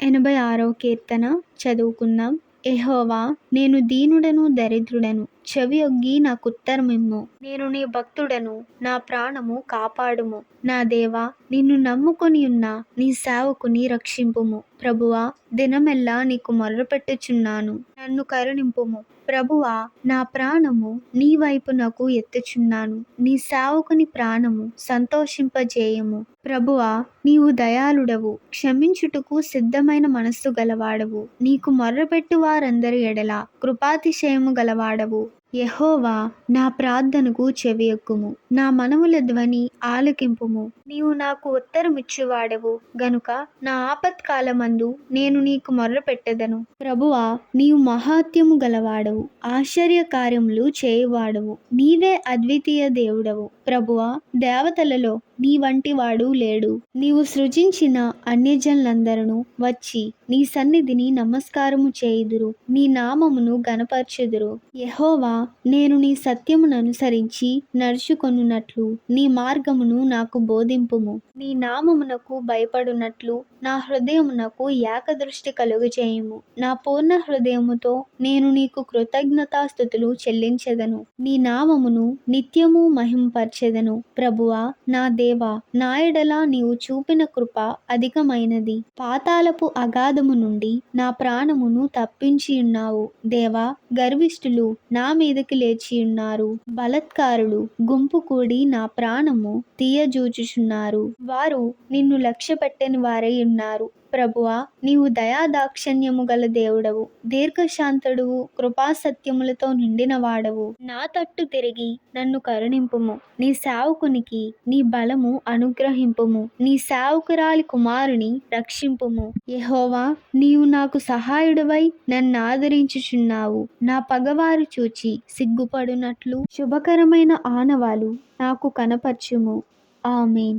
ఎనభై ఆరో కీర్తన చదువుకుందాం. ఎహోవా నేను దీనుడను దరిద్రుడను చెవియొగ్గి నాకుత్తరమిమ్ము నేను నీ భక్తుడను నా ప్రాణము కాపాడుము. నా దేవా నిన్ను నమ్ముకొని ఉన్న నీ సేవకుని రక్షింపుము. ప్రభువా దినమెల్లా నీకు మొర్రపెట్టుచున్నాను నన్ను కరుణింపుము. ప్రభువా నా ప్రాణము నీ వైపునకు ఎత్తుచున్నాను. నీ సేవకుని ప్రాణము సంతోషింపజేయము. ప్రభువా నీవు దయాళుడవు క్షమించుటకు సిద్ధమైన మనస్సు గలవాడవు. నీకు మొర్రపెట్టు వారందరి ఎడల కృపాతిశయము గలవాడవు. యహోవా నా ప్రార్థనకు చెవియొక్కుము. నా మనవుల ధ్వని ఆలకింపుము. నీవు నాకు ఉత్తరమిచ్చువాడవు. గనుక నా ఆపత్కాలమందు నేను నీకు మొర్రపెట్టెదను. ప్రభువా నీవు మహాత్యము గలవాడవు. ఆశ్చర్య కార్యములు చేయువాడవు. నీవే అద్వితీయ దేవుడవు. ప్రభువా దేవతలలో నీ వంటి వాడు లేడు. నీవు సృజించిన అన్యజనులందరూ వచ్చి నీ సన్నిధిని నమస్కారము చేయుదురు. నీ నామమును గనపరచుదురు యహోవా నేను నీ సత్యమును అనుసరించి నడుచుకొనున్నట్లు నీ మార్గమును నాకు బోధింపుము. నీ నామమునకు భయపడునట్లు నా హృదయమునకు ఏకదృష్టి కలుగజేయము. నా పూర్ణ హృదయముతో నేను నీకు కృతజ్ఞతాస్థుతులు చెల్లించెదను. నీ నామమును నిత్యము మహింపరచెదను. ప్రభువా నా దేవా నాయడలా నీవు చూపిన కృప అధికమైనది. పాతాలపు అగాధము నుండి నా ప్రాణమును తప్పించి ఉన్నావు. దేవా గర్విష్ఠులు నా మీదకి లేచి ఉన్నారు. బలత్కారులు గుంపు కూడి నా ప్రాణము తీయజూచుచున్నారు. వారు నిన్ను లక్ష్య పెట్టని వారై ఉన్నారు. ప్రభువా నీవు దయాదాక్షణ్యము గల దేవుడవు. దీర్ఘశాంతుడువు కృపాసత్యములతో నిండిన వాడవు నా తట్టు తిరిగి నన్ను కరుణింపుము. నీ సేవకునికి నీ బలము అనుగ్రహింపుము. నీ సేవకురాలి కుమారుని రక్షింపుము. యహోవా నీవు నాకు సహాయుడవై నన్ను ఆదరించుచున్నావు. నా పగవారు చూచి సిగ్గుపడునట్లు శుభకరమైన ఆనవాలు నాకు కనపరచుము. ఆమెన్.